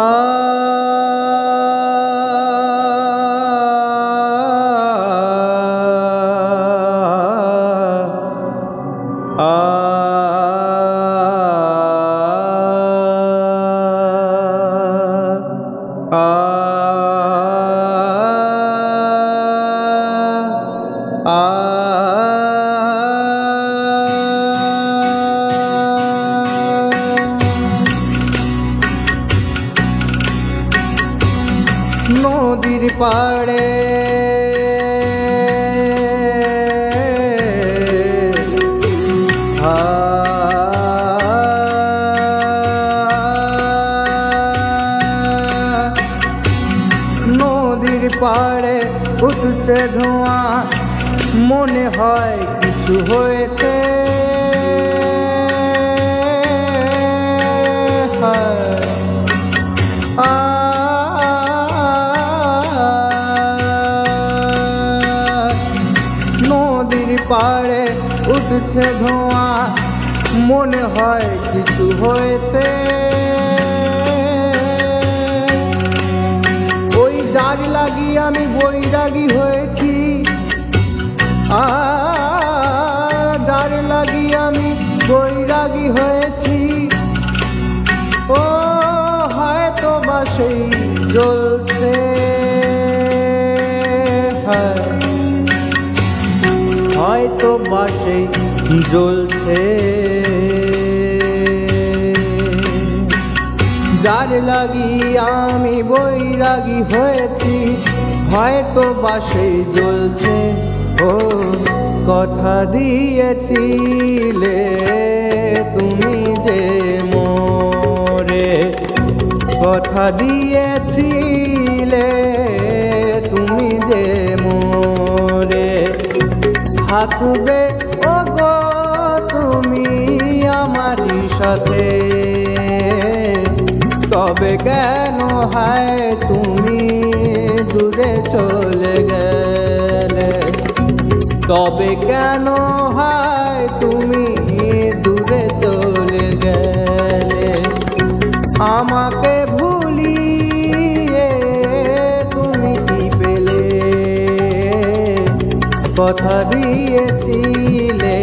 Ah, ah, ah, ah পাড়ে। নদীর পাড়ে উঠছে ধোঁয়া। মনে হয় কিছু হয়েছে। উঠছে ধোঁয়া। মনে হয় কিছু হয়েছে। ওই জার লাগি আমি বৈরাগী হয়েছি। যার লাগি আমি বৈরাগী হয়েছি। ও হয়তো বা সেই জ্বলছে। হ্যাঁ, হয়তো বা সেই জ্বলছে। যার লাগি আমি বৈরাগী হয়েছি, হয়তো বা সেই জ্বলছে। ও, কথা দিয়েছিলে তুমি যে মোরে। কথা দিয়েছিলে তুমি যে মোরে। থাকবে ও গো তুমি আমারই সাথে। তবে কেন হায় তুমি দূরে চলে গেলে? তবে কেন হায় তুমি দূরে চলে গেলে? আমাকে কথা দিয়েছিলে।